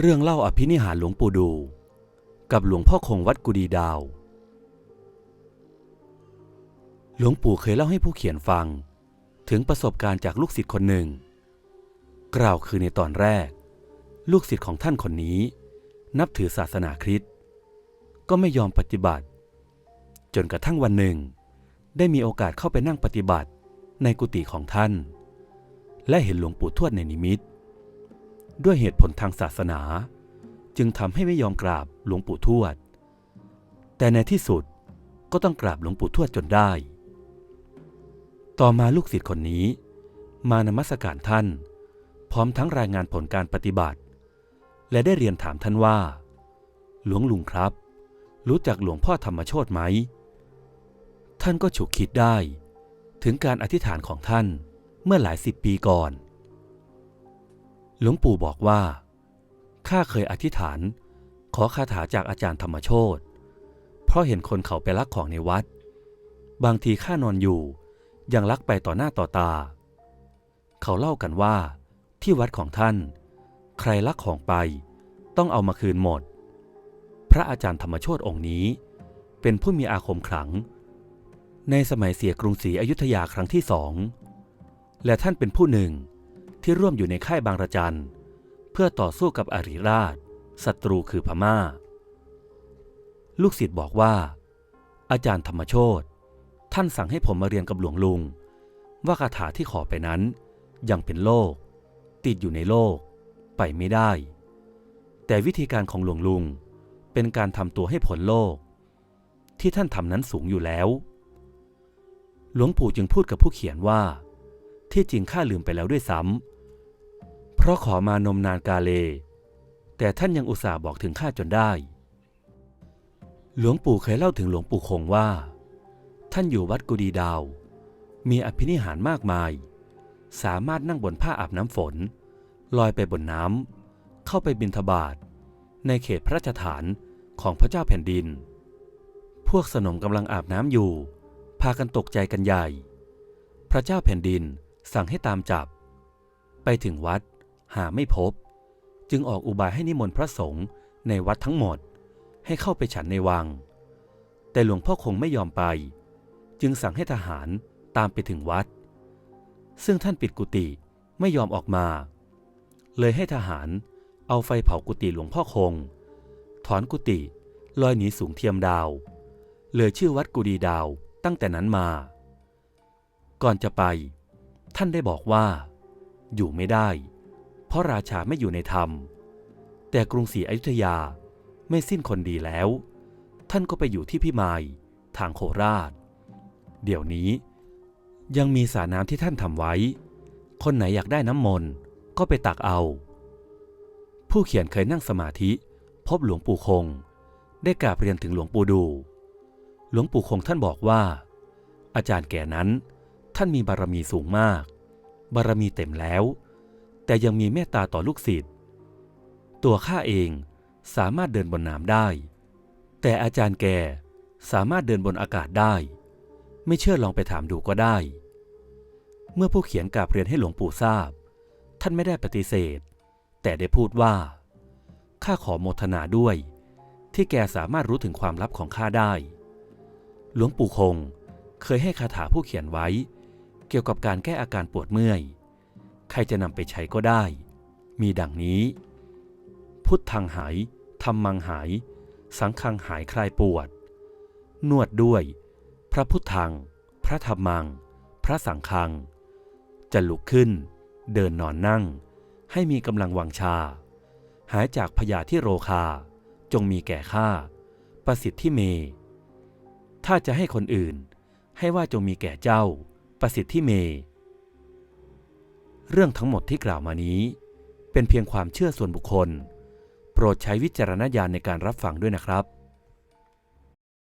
เรื่องเล่าอภินิหารหลวงปู่ดู กับหลวงพ่อคงวัดกุดีดาว หลวงปู่เคยเล่าให้ผู้เขียนฟัง ถึงประสบการณ์จากลูกศิษย์คนหนึ่ง กล่าวคือในตอนแรก ลูกศิษย์ของท่านคนนี้ นับถือศาสนาคริสต์ก็ไม่ยอมปฏิบัติ จนกระทั่งวันหนึ่ง ได้มีโอกาสเข้าไปนั่งปฏิบัติในกุฏิของท่าน และเห็นหลวงปู่ทวดในนิมิต ด้วยเหตุผลทางศาสนา จึงทำให้ไม่ยอมกราบหลวงปู่ทวด แต่ในที่สุดก็ต้องกราบหลวงปู่ทวดจนได้ ต่อมาลูกศิษย์คนนี้ มานมัสการท่าน พร้อมทั้งรายงานผลการปฏิบัติ และได้เรียนถามท่านว่า หลวงลุงครับ รู้จักหลวงพ่อธรรมโชตไหม ท่านก็ฉุกคิดได้ ถึงการอธิษฐานของท่านเมื่อหลายสิบปีก่อน หลวงปู่บอกว่า ข้าเคยอธิษฐาน ขอคาถาจากอาจารย์ธรรมโชตเพราะเห็นคนเขาไปลักของในวัด บางทีข้านอนอยู่ ยังลักไปต่อหน้าต่อตา เขาเล่ากันว่า ที่วัดของท่าน ใครลักของไป ต้องเอามาคืนหมด พระอาจารย์ธรรมโชตองค์นี้ เป็นผู้มีอาคมขลัง ในสมัยเสียกรุงศรีอยุธยาครั้งที่สอง และท่านเป็นผู้หนึ่ง ที่ร่วมอยู่ในค่ายบางระจัน เพื่อต่อสู้กับอริราชศัตรูคือพมา่า ลูกศิษย์บอกว่า อาจารย์ธรรมโชตท่านสั่งให้ผมมาเรียนกับหลวงลุง ว่าคาถาที่ขอไปนั้น ยังเป็นโลก ติดอยู่ในโลก ไปไม่ได้ แต่วิธีการของหลวงลุงเป็นการทำตัวให้พ้นโลก ที่ท่านทำนั้นสูงอยู่แล้ว หลวงปู่จึงพูดกับผู้เขียนว่า ที่จริงข้าลืมไปแล้วด้วยซ้ำ เพราะขอมานมนานกาเล แต่ท่านยังอุตส่าห์บอกถึงข้าจนได้ หลวงปู่เคยเล่าถึงหลวงปู่คงว่า ท่านอยู่วัดกุดีดาว มีอภินิหารมากมาย สามารถนั่งบนผ้าอาบน้ำฝน ลอยไปบนน้ำเข้าไปบินทบาทในเขตพระราชฐานของพระเจ้าแผ่นดิน พวกสนมกำลังอาบน้ำอยู่ พากันตกใจกันใหญ่ พระเจ้าแผ่นดินสั่งให้ตามจับ ไปถึงวัด หาไม่พบ จึงออกอุบายให้นิมนต์พระสงฆ์ในวัดทั้งหมดให้เข้าไปฉันในวัง แต่หลวงพ่อคงไม่ยอมไป จึงสั่งให้ทหารตามไปถึงวัด ซึ่งท่านปิดกุฏิไม่ยอมออกมา เลยให้ทหารเอาไฟเผากุฏิหลวงพ่อคง ถอนกุฏิลอยหนีสูงเทียมดาว เลยชื่อวัดกุดีดาวตั้งแต่นั้นมา ก่อนจะไป ท่านได้บอกว่า อยู่ไม่ได้ เพราะราชาไม่อยู่ในธรรม แต่กรุงศรีอยุธยาไม่สิ้นคนดีแล้ว ท่านก็ไปอยู่ที่พิมายทางโคราช เดี๋ยวนี้ ยังมีสระน้ำที่ท่านทำไว้ คนไหนอยากได้น้ำมนต์ก็ไปตักเอา ผู้เขียนเคยนั่งสมาธิ พบหลวงปู่คง ได้กราบเรียนถึงหลวงปู่ดู หลวงปู่คงท่านบอกว่า อาจารย์แก่นั้น ท่านมีบารมีสูงมาก บารมีเต็มแล้ว แต่ยังมีเมตตาต่อลูกศิษย์ตัวข้าเองสามารถเดินบนน้ำได้ แต่อาจารย์แกสามารถเดินบนอากาศได้ ไม่เชื่อลองไปถามดูก็ได้ เมื่อผู้เขียนกาบเรียนให้หลวงปู่ทราบ ท่านไม่ได้ปฏิเสธ แต่ได้พูดว่า ข้าขอโมทนาด้วย ที่แกสามารถรู้ถึงความลับของข้าได้ หลวงปู่คงเคยให้คาถาผู้เขียนไว้ เกี่ยวกับการแก้อาการปวดเมื่อย ใครจะนำไปใช้ก็ได้ มีดังนี้ พุทธังหายธรรมังหาย สังคังหายคลายปวด นวดด้วย พระพุทธัง พระธรรมัง พระสังคัง จะลุกขึ้น เดินนอนนั่ง ให้มีกำลังวังชา หายจากพยาธิโรคา จงมีแก่ข้าประสิทธิเม ถ้าจะให้คนอื่น ให้ว่าจงมีแก่เจ้า ประสิทธิเม เรื่องทั้งหมดที่กล่าวมานี้ เป็นเพียงความเชื่อส่วนบุคคล โปรดใช้วิจารณญาณในการรับฟังด้วยนะครับ